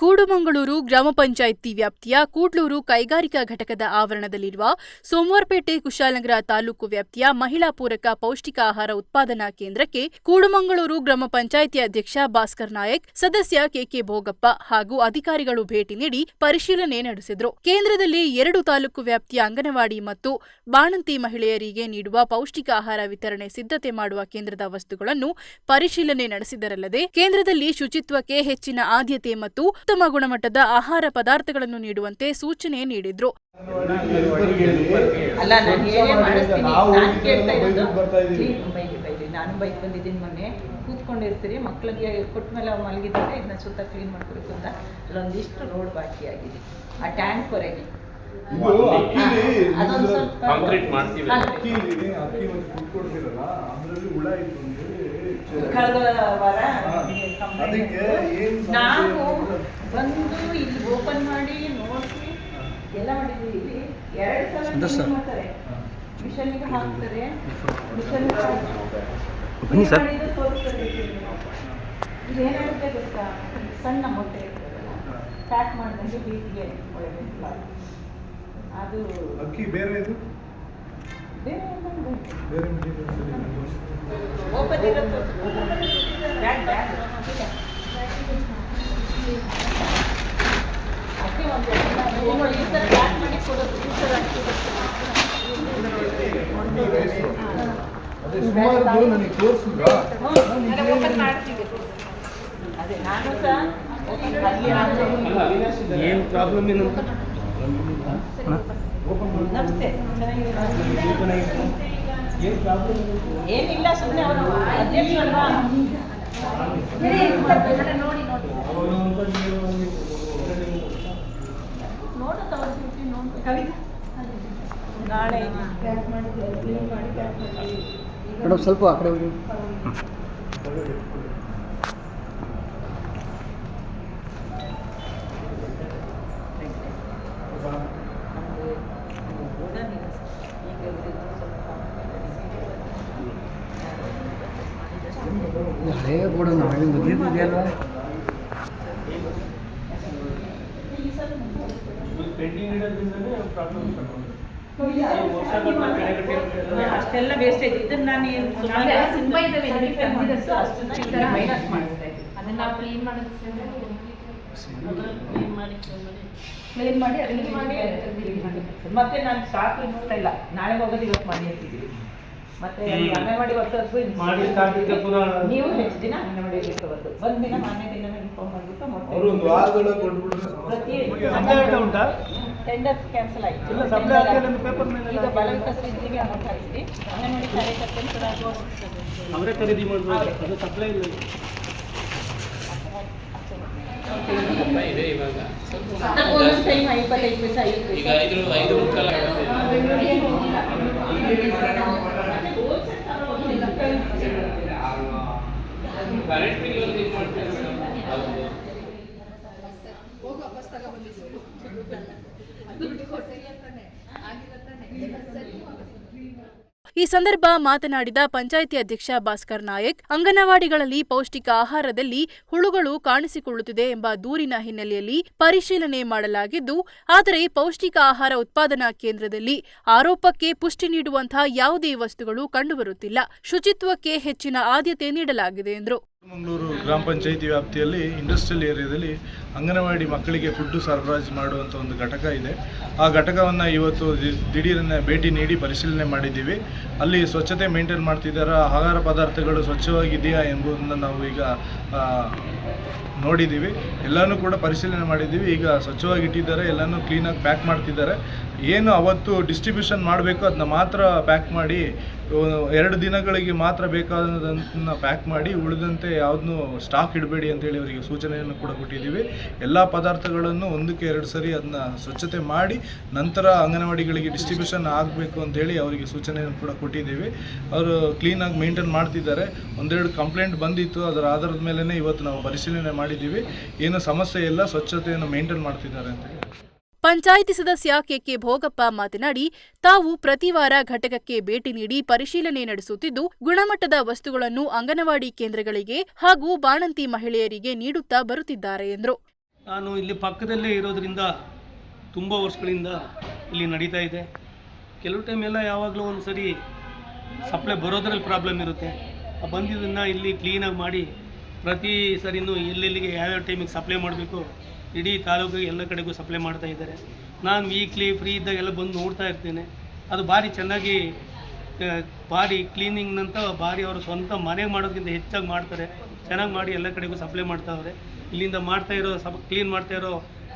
ಕೂಡುಮಂಗಳೂರು ಗ್ರಾಮ ಪಂಚಾಯಿತಿ ವ್ಯಾಪ್ತಿಯ ಕೂಡ್ಲೂರು ಕೈಗಾರಿಕಾ ಘಟಕದ ಆವರಣದಲ್ಲಿರುವ ಸೋಮವಾರಪೇಟೆ ಕುಶಾಲನಗರ ತಾಲೂಕು ವ್ಯಾಪ್ತಿಯ ಮಹಿಳಾ ಪೂರಕ ಪೌಷ್ಟಿಕ ಆಹಾರ ಉತ್ಪಾದನಾ ಕೇಂದ್ರಕ್ಕೆ ಕೂಡುಮಂಗಳೂರು ಗ್ರಾಮ ಪಂಚಾಯಿತಿ ಅಧ್ಯಕ್ಷ ಭಾಸ್ಕರ್ ನಾಯಕ್, ಸದಸ್ಯ ಕೆಕೆ ಭೋಗಪ್ಪ ಹಾಗೂ ಅಧಿಕಾರಿಗಳು ಭೇಟಿ ನೀಡಿ ಪರಿಶೀಲನೆ ನಡೆಸಿದರು. ಕೇಂದ್ರದಲ್ಲಿ ಎರಡು ತಾಲೂಕು ವ್ಯಾಪ್ತಿಯ ಅಂಗನವಾಡಿ ಮತ್ತು ಬಾಣಂತಿ ಮಹಿಳೆಯರಿಗೆ ನೀಡುವ ಪೌಷ್ಟಿಕ ಆಹಾರ ವಿತರಣೆ ಸಿದ್ಧತೆ ಮಾಡುವ ಕೇಂದ್ರದ ವಸ್ತುಗಳನ್ನು ಪರಿಶೀಲನೆ ನಡೆಸಿದರಲ್ಲದೆ, ಕೇಂದ್ರದಲ್ಲಿ ಶುಚಿತ್ವಕ್ಕೆ ಹೆಚ್ಚಿನ ಆದ್ಯತೆ ಮತ್ತು ಉತ್ತಮ ಗುಣಮಟ್ಟದ ಆಹಾರ ಪದಾರ್ಥಗಳನ್ನು ನೀಡುವಂತೆ ಸೂಚನೆ ನೀಡಿದ್ರು. ಅಲ್ಲ ನಾನು ನಾವು ಬೈಕ್ ಬಂದಿದ್ದೀನಿ ಮೊನ್ನೆ. ಕೂತ್ಕೊಂಡಿರ್ತೀರಿ ಮಕ್ಕಳಿಗೆ ಕೊಟ್ಟ ಮೇಲೆ ಅವ್ರು ಮಲಗಿದ್ದಾರೆ ಇದನ್ನ ಸುತ್ತ ಕ್ಲೀನ್ ಮಾಡ್ಕೊಬೇಕು ಅಂತ. ಅಲ್ಲೊಂದಿಷ್ಟು ರೋಡ್ ಬಾಕಿ ಆಗಿದೆ. ಆ ಟ್ಯಾಂಕ್ ಹೊರಗೆ. ಅದೊಂದು ಸ್ವಲ್ಪ ಕಳೆದ ವಾರ ಹಾ. ಏನ್ ಬಂದು ಇಲ್ಲಿ ಓಪನ್ ಮಾಡಿ ನೋಡಿಸಿ ಎಲ್ಲ ಮಾಡಿದ್ವಿ. ಇಲ್ಲಿ ಎರಡು ಸಲ ಮಾಡ್ತಾರೆ. ಮಿಷನ್ಗೆ ಹಾಕ್ತಾರೆ. ಮಿಷನ್ ಬನ್ನಿ ಸರ್. ತೋರಿಸ್ತಾರೆ ಇದು ಏನಾಗುತ್ತೆ ಗೊತ್ತಾ? ಸಣ್ಣ ಮೊಟ್ಟೆ ಇರ್ತದಲ್ಲ ಪ್ಯಾಕ್ ಮಾಡಿದಂಗೆ ಬೀಟಿಗೆ ಒಳಗೆ ಅದು ಅಕ್ಕಿ ಬೇರೆ ಇದು? ಬೇರೆ ಓಪನ್ ಇರುತ್ತೆ ಬ್ಯಾಗ್ ಬ್ಯಾಗ್ ಅಕ್ಕಿ ಒಂದು ಎಲ್ಲ ಈ ಥರ ಪ್ಯಾಕ್ ಮಾಡಿ ಕೊಡೋದು ಈ ಥರ ಅಕ್ಕಿ ಅದೇ ಸುಮಾರು ನನಗೆ ತೋರಿಸಿದ್ರಾ ಓಪನ್ ಮಾಡ್ತೀವಿ ಅದೇ ನಾನು ಸಹ open ಅಲ್ಲಿ ನಾನು- ಏನು ಪ್ರಾಬ್ಲಮ್ ಏನು ಅಂತ ನಮಸ್ತೆ. ಚೆನ್ನಾಗಿದ್ದೀರಾ? ಏನು ಪ್ರಾಬ್ಲಮ್ ಏನಿಲ್ಲ ಸುಮ್ಮನೆ ಅವರು ನೋಡಿ ನೋಡಿ ನೋಡೋದು ಅವ್ರ ಡ್ಯೂಟಿ ನೋಡ್ಬೇಕು ನಾಳೆ ಮೇಡಮ್ ಸ್ವಲ್ಪ ಆ ಕಡೆ ಹೋಗಿ. ಹಳೆಯ ಬೋರ್ಡ್ ನಾಳೆ ಮುಗಿದಿದೆಯಲ್ವಾ ಪೆಂಡಿಂಗ್ ಇಡೋದ್ರಿಂದಲೇ ಪ್ರಾಬ್ಲಮ್ ಅಷ್ಟೆಲ್ಲ ವೇಸ್ಟೇಜ್ ಇದನ್ನ ನಾನು ಏನು ತುಂಬಾ ಇದಾವೆ ಅಷ್ಟನ್ನ ಈ ಥರ ಮೈನಸ್ ಮಾಡ್ತಾ ಇದ್ದೀನಿ ಅದನ್ನ ನಾವು ಕ್ಲೀನ್ ಮಾಡಿ. ಕ್ಲೀನ್ ಮಾಡಿ ಅದನ್ನ ಮಾಡಿ. ಮತ್ತೆ ನಾನು ಸಾಕು ಇಲ್ಲ. ನಾಳೆ ಹೋಗೋದು ಇವತ್ತು ಮಾಡಿ ಹಾಕಿದ್ದೀವಿ ಮತ್ತೆ ಅಂಗನವಾಡಿ ವರ್ಕರ್ಸ್ ಮಾಡಿ. ನೀವು ಹೆಚ್ಚು ದಿನ ಅಂಗನವಾಡಿ ಇರ್ಕೋಬೇಕು ಒಂದು ದಿನ ಮಾನ್ಯ ದಿನ ಇನ್ಫಾರ್ಮ್ ಮಾಡಿಬಿಟ್ಟು ಮೊಟ್ಟೆ ಟೆಂಡರ್ ಕ್ಯಾನ್ಸಲ್ ಆಯ್ತು ಈಗ ಬಲವಿಕಾಸ್ ಇದ್ರಿಗೆ ಅಮೌಂಟ್ ಹಾಕಿದ್ವಿ ಅಂಗನವಾಡಿ ಕಾರ್ಯಕರ್ತರು ಕೂಡ ಅವರೇ ಖರೀದಿ ಮಾಡ್ಬೋದು. ಅದು ಸಪ್ಲೈ ಇಲ್ಲ. ಇದೆ ಇವಾಗ. ಐವತ್ತೈದು ಪೈಸೆ ಐದು ಈಗ ಐದು ಐದು ಮುಕ್ಕಾಲು ಕರೆಂಟ್ ಬಿಲ್ ಒಂದು ಇದು ಮಾಡ್ತೀವಿ ಮೇಡಮ್ ಹೌದು ಈ ಸಂದರ್ಭ ಮಾತನಾಡಿದ ಪಂಚಾಯಿತಿ ಅಧ್ಯಕ್ಷ ಭಾಸ್ಕರ್ ನಾಯಕ್, ಅಂಗನವಾಡಿಗಳಲ್ಲಿ ಪೌಷ್ಟಿಕ ಆಹಾರದಲ್ಲಿ ಹುಳುಗಳು ಕಾಣಿಸಿಕೊಳ್ಳುತ್ತಿದೆ ಎಂಬ ದೂರಿನ ಹಿನ್ನೆಲೆಯಲ್ಲಿ ಪರಿಶೀಲನೆ ಮಾಡಲಾಗಿದ್ದು, ಆದರೆ ಪೌಷ್ಟಿಕ ಆಹಾರ ಉತ್ಪಾದನಾ ಕೇಂದ್ರದಲ್ಲಿ ಆರೋಪಕ್ಕೆ ಪುಷ್ಟಿ ನೀಡುವಂತಹ ಯಾವುದೇ ವಸ್ತುಗಳು ಕಂಡುಬರುತ್ತಿಲ್ಲ. ಶುಚಿತ್ವಕ್ಕೆ ಹೆಚ್ಚಿನ ಆದ್ಯತೆ ನೀಡಲಾಗಿದೆ ಎಂದರು. ಮಂಗಳೂರು ಗ್ರಾಮ ಪಂಚಾಯಿತಿ ವ್ಯಾಪ್ತಿಯಲ್ಲಿ ಇಂಡಸ್ಟ್ರಿಯಲ್ ಏರಿಯಾದಲ್ಲಿ ಅಂಗನವಾಡಿ ಮಕ್ಕಳಿಗೆ ಫುಡ್ಡು ಸರಬರಾಜು ಮಾಡುವಂಥ ಒಂದು ಘಟಕ ಇದೆ. ಆ ಘಟಕವನ್ನು ಇವತ್ತು ದಿ- ದಿಢೀರನೆ ಭೇಟಿ ನೀಡಿ ಪರಿಶೀಲನೆ ಮಾಡಿದ್ದೀವಿ. ಅಲ್ಲಿ ಸ್ವಚ್ಛತೆ ಮೇಂಟೈನ್ ಮಾಡ್ತಿದ್ದಾರಾ ಆಹಾರ ಪದಾರ್ಥಗಳು ಸ್ವಚ್ಛವಾಗಿದೆಯಾ ಎಂಬುದನ್ನು ನಾವು ಈಗ ನೋಡಿದ್ದೀವಿ. ಎಲ್ಲನೂ ಕೂಡ ಪರಿಶೀಲನೆ ಮಾಡಿದ್ದೀವಿ. ಈಗ ಸ್ವಚ್ಛವಾಗಿ ಇಟ್ಟಿದ್ದಾರೆ ಎಲ್ಲನೂ ಕ್ಲೀನಾಗಿ ಪ್ಯಾಕ್ ಮಾಡ್ತಿದ್ದಾರೆ. ಏನು ಅವತ್ತು ಡಿಸ್ಟ್ರಿಬ್ಯೂಷನ್ ಮಾಡಬೇಕು ಅದನ್ನ ಮಾತ್ರ ಪ್ಯಾಕ್ ಮಾಡಿ ಎರಡು ದಿನಗಳಿಗೆ ಮಾತ್ರ ಬೇಕಾದದನ್ನು ಪ್ಯಾಕ್ ಮಾಡಿ ಉಳಿದಂತೆ ಯಾವುದನ್ನು ಸ್ಟಾಕ್ ಇಡಬೇಡಿ ಅಂತೇಳಿ ಅವರಿಗೆ ಸೂಚನೆಯನ್ನು ಕೂಡ ಕೊಟ್ಟಿದ್ದೀವಿ. ಎಲ್ಲ ಪದಾರ್ಥಗಳನ್ನು ಒಂದಕ್ಕೆ ಎರಡು ಸರಿ ಅದನ್ನ ಸ್ವಚ್ಛತೆ ಮಾಡಿ ನಂತರ ಅಂಗನವಾಡಿಗಳಿಗೆ ಡಿಸ್ಟ್ರಿಬ್ಯೂಷನ್ ಆಗಬೇಕು ಅಂತೇಳಿ ಅವರಿಗೆ ಸೂಚನೆಯನ್ನು ಕೂಡ ಕೊಟ್ಟಿದ್ದೀವಿ. ಅವರು ಕ್ಲೀನಾಗಿ ಮೇಂಟೈನ್ ಮಾಡ್ತಿದ್ದಾರೆ. ಒಂದೆರಡು ಕಂಪ್ಲೇಂಟ್ ಬಂದಿತ್ತು. ಅದರ ಆಧಾರದ ಮೇಲೇ ಇವತ್ತು ನಾವು ಪರಿಶೀಲನೆ ಮಾಡಿದ್ದೀವಿ. ಏನು ಸಮಸ್ಯೆ ಇಲ್ಲ. ಸ್ವಚ್ಛತೆಯನ್ನು ಮೇಂಟೈನ್ ಮಾಡ್ತಿದ್ದಾರೆ ಅಂತ ಹೇಳಿ. ಪಂಚಾಯಿತಿ ಸದಸ್ಯ ಕೆಕೆ ಭೋಗಪ್ಪ ಮಾತನಾಡಿ, ತಾವು ಪ್ರತಿ ವಾರ ಘಟಕಕ್ಕೆ ಭೇಟಿ ನೀಡಿ ಪರಿಶೀಲನೆ ನಡೆಸುತ್ತಿದ್ದು, ಗುಣಮಟ್ಟದ ವಸ್ತುಗಳನ್ನು ಅಂಗನವಾಡಿ ಕೇಂದ್ರಗಳಿಗೆ ಹಾಗೂ ಬಾಣಂತಿ ಮಹಿಳೆಯರಿಗೆ ನೀಡುತ್ತಾ ಬರುತ್ತಿದ್ದಾರೆ, ಎಂದರು. ನಾನು ಇಲ್ಲಿ ಪಕ್ಕದಲ್ಲೇ ಇರೋದ್ರಿಂದ ತುಂಬ ವರ್ಷಗಳಿಂದ ಇಲ್ಲಿ ನಡೀತಾ ಇದೆ. ಕೆಲವು ಟೈಮ್ ಎಲ್ಲ ಯಾವಾಗಲೂ ಒಂದು ಸರಿ ಸಪ್ಲೈ ಬರೋದ್ರಲ್ಲಿ ಪ್ರಾಬ್ಲಮ್ ಇರುತ್ತೆ. ಬಂದಿದ್ದನ್ನು ಇಲ್ಲಿ ಕ್ಲೀನಾಗಿ ಮಾಡಿ ಪ್ರತಿ ಸರಿನೂ ಎಲ್ಲೆಲ್ಲಿಗೆ ಯಾವ್ಯಾವ ಟೈಮಿಗೆ ಸಪ್ಲೈ ಮಾಡಬೇಕು ಇಡೀ ತಾಲೂಕು ಎಲ್ಲ ಕಡೆಗೂ ಸಪ್ಲೈ ಮಾಡ್ತಾ ಇದ್ದಾರೆ. ನಾನು ವೀಕ್ಲಿ ಫ್ರೀ ಇದ್ದಾಗೆಲ್ಲ ಬಂದು ನೋಡ್ತಾ ಇರ್ತೇನೆ. ಅದು ಭಾರಿ ಚೆನ್ನಾಗಿ ಭಾರಿ ಕ್ಲೀನಿಂಗ್ನಂತ ಭಾರಿ ಅವರು ಸ್ವಂತ ಮನೆ ಮಾಡೋದಕ್ಕಿಂತ ಹೆಚ್ಚಾಗಿ ಮಾಡ್ತಾರೆ. ಚೆನ್ನಾಗಿ ಮಾಡಿ ಎಲ್ಲ ಕಡೆಗೂ ಸಪ್ಲೈ ಮಾಡ್ತಾವ್ರೆ ಇಲ್ಲಿಂದ ಮಾಡ್ತಾ ಇರೋ ಸಪ್ ಕ್ಲೀನ್ ಮಾಡ್ತಾ ಇರೋ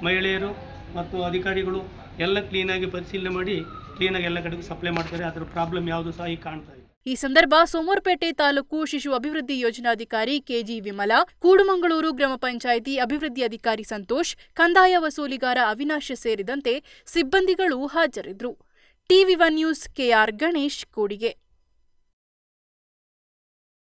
ಮಹಿಳೆಯರು ಮತ್ತು ಅಧಿಕಾರಿಗಳು ಎಲ್ಲ ಕ್ಲೀನಾಗಿ ಪರಿಶೀಲನೆ ಮಾಡಿ ಕ್ಲೀನಾಗಿ ಎಲ್ಲ ಕಡೆಗೂ ಸಪ್ಲೈ ಮಾಡ್ತಾರೆ. ಅದರ ಪ್ರಾಬ್ಲಮ್ ಯಾವುದು ಸಹ ಈಗ ಕಾಣ್ತಾ ಇದೆ ಈ ಸಂದರ್ಭ ಸೋಮವಾರಪೇಟೆ ತಾಲೂಕು ಶಿಶು ಅಭಿವೃದ್ಧಿ ಯೋಜನಾಧಿಕಾರಿ ಕೆಜಿ ವಿಮಲಾ, ಕೂಡುಮಂಗಳೂರು ಗ್ರಾಮ ಪಂಚಾಯಿತಿ ಅಭಿವೃದ್ಧಿ ಅಧಿಕಾರಿ ಸಂತೋಷ್, ಕಂದಾಯ ವಸೂಲಿಗಾರ ಅವಿನಾಶ್ ಸೇರಿದಂತೆ ಸಿಬ್ಬಂದಿಗಳು ಹಾಜರಿದ್ದರು. TV one news KR Ganesh, Kudige.